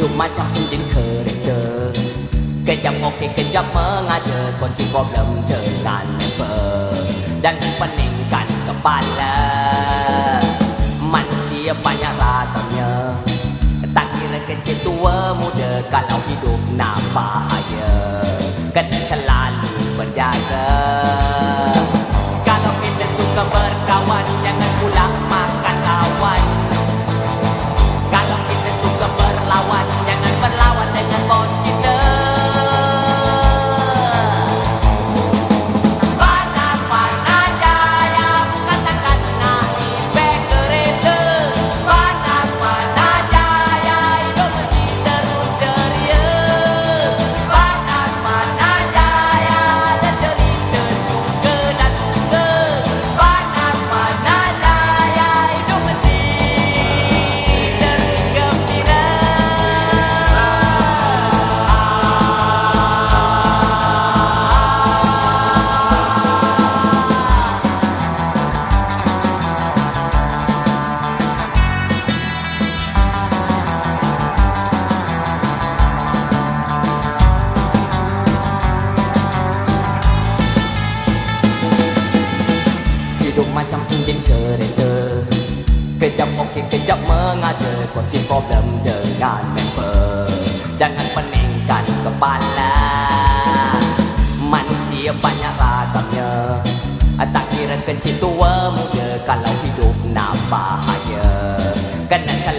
ดูมาจำอินจินเคยเจอเก็ยังงกเี่กันจัเมื่องาเจอคนสิบอบเลิมเจอกันเปิดยังทีปนิ่งกันกับป้านแล้มันเสียบรรยากาตอนเนื้อตั้งที่นั่กันเจตัวมูเจอกันเอาที่ดูหน้าปบาเยอะกันฉลาดเหมือนยาเจอุมาจำอินเดนเธอเดนเจอเคยจำโอเคเกิดจำเมืองอาเจอกว่าสิบกอบเดิมเจองานเป็นเปิดจังหันปนเองกันกับบ้านแล้มันเสียบรรยากาศกับเยอะตักที่ร่นเป็นชิตัวมูเจอกันเราที่ดูน้ป่าหายเยอะกันนั้นทะ